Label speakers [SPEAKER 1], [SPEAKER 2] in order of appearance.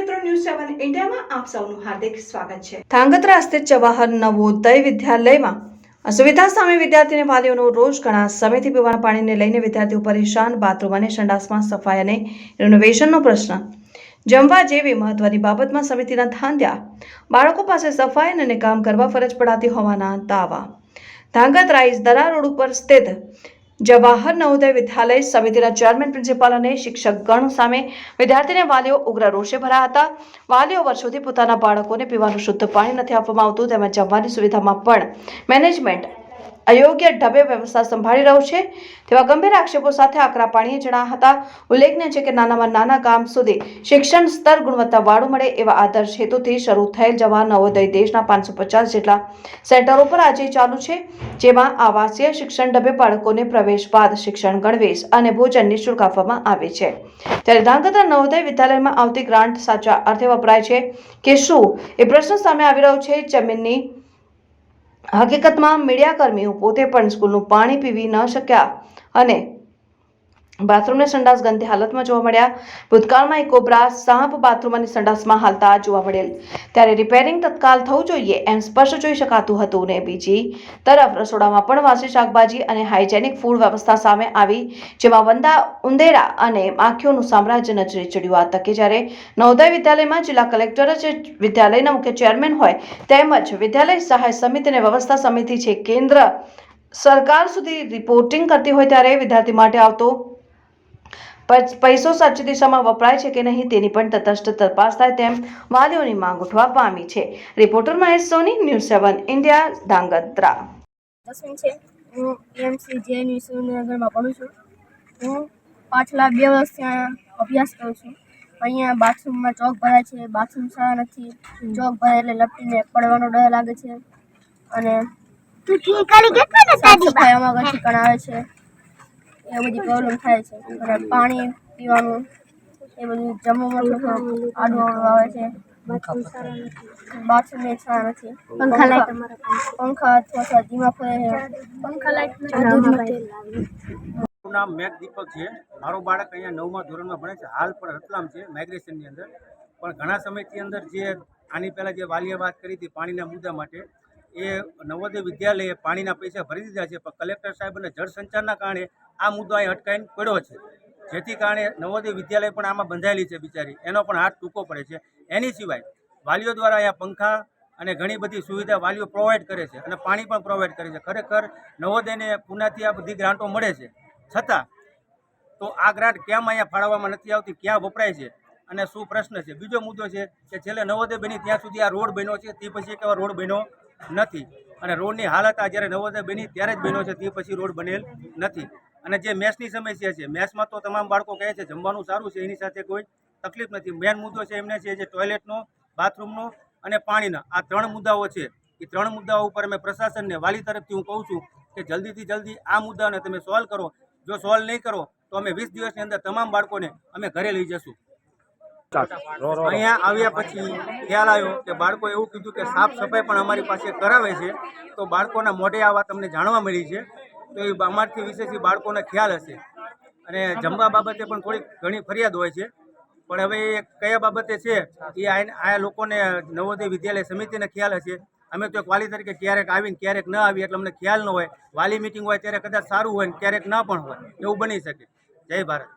[SPEAKER 1] News સેવન ઇન્ડિયામાં આપ સૌનું હાર્દિક સ્વાગત છે. ધાંગધ્રા સ્થિત જવાહર નવોદય વિદ્યાલયમાં અસુવિધા સામે વિદ્યાર્થીને વાલીઓનો રોજ ઘણા સમયથી પીવાના પાણીને લઈને વિદ્યાર્થીઓ પરેશાન, બાથરૂમ અને સંડાસમાં સફાઈ અને રિનોવેશનનો પ્રશ્ન. જમવા જેવી મહત્વની બાબતમાં સમિતિના ધાંધ્યા. બાળકો પાસે સફાઈ અને કામ કરવા ફરજ પડાતી હોવાના દાવા. ધાંગધ્રા દરા રોડ ઉપર સ્થિત જવાહર નવોદય વિદ્યાલય સમિતિના ચેરમેન પ્રિન્સિપાલ અને શિક્ષકગણ સામે વિદ્યાર્થીને વાલીઓ ઉગ્ર રોષે ભરાયા હતા. વાલીઓ વર્ષોથી પોતાના બાળકોને પીવાનું શુદ્ધ પાણી નથી આપવામાં આવતું, તેમજ જમવાની સુવિધામાં પણ મેનેજમેન્ટ અયોગ્ય ઢબે વ્યવસ્થા સંભાળી રહ્યું છે. તેવા ગંભીર આક્ષેપો સાથે આકરા પાણીએ જણાવ્યા હતા ઉલ્લેખનીય છે કે નાનામાં નાના ગામ સુધી શિક્ષણ સ્તર ગુણવત્તાવાળું મળે એવા આદર્શ હેતુથી શરૂ થયેલ જવા નવોદય દેશના પાંચસો પચાસ જેટલા સેન્ટરો પર આજે ચાલુ છે, જેમાં આવાસીય શિક્ષણ ડબે બાળકોને પ્રવેશ બાદ શિક્ષણ ગણવેશ અને ભોજન નિઃશુલ્ક આપવામાં આવે છે. ત્યારે ધાંગધ્રા નવોદય વિદ્યાલયમાં આવતી ગ્રાન્ટ સાચા અર્થે વપરાય છે કે શું? એ પ્રશ્ન સામે આવી રહ્યો છે. જમીનની હકીકતમાં મીડિયાકર્મીઓ પોતે પણ સ્કૂલનું પાણી પીવી ન શક્યા અને બાથરૂમને સંડાસ ગંદી હાલતમાં જોવા મળ્યા. ભૂતકાળમાં એક કોબરા સાપ બાથરૂમ અને સંડાસમાં હાલતા જોવા મળેલ. ત્યારે રિપેરિંગ તત્કાલ થવું જોઈએ એમ સ્પષ્ટ જોઈ શકાતું હતું ને બીજી તરફ રસોડામાં પણ વાસી શાકભાજી અને હાઇજેનિક ફૂડ વ્યવસ્થા સામે આવી, જેમાં વંદા, ઉંદેરા અને માખીઓનું સામ્રાજ્ય નજરે ચડ્યું. આ તકે જ્યારે નવોદય વિદ્યાલયમાં જિલ્લા કલેક્ટર જ વિદ્યાલયના મુખ્ય ચેરમેન હોય, તેમજ વિદ્યાલય સહાય સમિતિ અને વ્યવસ્થા સમિતિ છે, કેન્દ્ર સરકાર સુધી રિપોર્ટિંગ કરતી હોય ત્યારે વિદ્યાર્થી માટે આવતો પૈસો સાચી દિશામાં વપરાય છે કે નહીં તેની પણ તટસ્થ તપાસ થાય તેમ વાલીઓની માંગ ઉઠવા પામી છે. Reporter Mahesh Soni news seven India Dhrangadhra.
[SPEAKER 2] દસમી છે. હું એમસી જેએનયુ સુરેન્દ્રનગરમાં ભણું છું. હું પાછલા બે વર્ષ ત્યાં અભ્યાસ કરું છું. અહીંયા બાથરૂમમાં ચોક ભરાય છે. બાથરૂમ સારા નથી. ચોક ભરાય એટલે લપટીને પડવાનો ડર લાગે છે. અને સાફ સફાઈ અમારા ઘરથી પણ આવે છે. એ બધી પ્રોબ્લેમ થાય છે. અને પાણી પીવાનું એ બધું જમવામાં આડું અવળું આવે છે. બાથરૂમ એ સારા નથી. પંખા લાઈટ પંખા થોડા ધીમા ફરે પંખા લાઈટ
[SPEAKER 3] નામ મેઘ દીપક છે. મારો બાળક અહીંયા નવમા ધોરણમાં ભણે છે. હાલ પણ રતલામ છે માઇગ્રેશનની અંદર. પણ ઘણા સમયથી અંદર જે આની પહેલાં જે વાલીએ વાત કરી હતી પાણીના મુદ્દા માટે એ નવોદય વિદ્યાલયે પાણીના પૈસા ભરી દીધા છે, પણ કલેક્ટર સાહેબ અને જળ સંચારના કારણે આ મુદ્દો અહીં અટકાઈને પડ્યો છે. જેથી કારણે નવોદય વિદ્યાલય પણ આમાં બંધાયેલી છે બિચારી. એનો પણ હાથ ટૂંકો પડે છે. એની સિવાય વાલીઓ દ્વારા અહીંયા પંખા અને ઘણી બધી સુવિધા વાલીઓ પ્રોવાઈડ કરે છે અને પાણી પણ પ્રોવાઈડ કરે છે. ખરેખર નવોદયને પુનાથી આ બધી ગ્રાન્ટો મળે છે. છતાં તો આ ગ્રાન્ટ કેમ અહીંયા ફાળવવામાં નથી આવતી, ક્યાં વપરાય છે અને શું પ્રશ્ન છે? બીજો મુદ્દો છે કે છેલ્લે નવોદય બની ત્યાં સુધી આ રોડ બન્યો છે. તે પછી એક રોડ બન્યો નથી. અને રોડની હાલત આ જ્યારે નવોદય બની ત્યારે જ બન્યો છે, તે પછી રોડ બનેલ નથી. અને જે મેસની સમસ્યા છે, મેસમાં તો તમામ બાળકો કહે છે, જમવાનું સારું છે, એની સાથે કોઈ તકલીફ નથી. મેન મુદ્દો છે એમને છે જે ટોયલેટનો, બાથરૂમનો અને પાણીના. આ ત્રણ મુદ્દાઓ છે. એ ત્રણ મુદ્દાઓ ઉપર અમે પ્રશાસનને વાલી તરફથી હું કહું છું કે જલ્દીથી જલ્દી આ મુદ્દાને તમે સોલ્વ કરો. જો સોલ્વ નહીં કરો, તો અમે વીસ દિવસની અંદર તમામ બાળકોને અમે ઘરે લઈ જશું. અહીંયા આવ્યા પછી ખ્યાલ આવ્યો કે બાળકો એવું કીધું કે સાફ સફાઈ પણ અમારી પાસે કરાવે છે. તો બાળકોના મોઢે આ વાત અમને જાણવા મળી છે. તો એ અમારથી વિશેષથી બાળકોને ખ્યાલ હશે. અને જમવા બાબતે પણ થોડીક ઘણી ફરિયાદ હોય છે. પણ હવે કયા બાબતે છે એ આ લોકોને નવોદય વિદ્યાલય સમિતિને ખ્યાલ હશે. અમે તો એક વાલી તરીકે ક્યારેક આવીને ક્યારેક ન આવી એટલે અમને ખ્યાલ ન હોય. વાલી મિટિંગ હોય ત્યારે કદાચ સારું હોય ને ક્યારેક ન પણ હોય. એવું બની શકે. જય ભારત.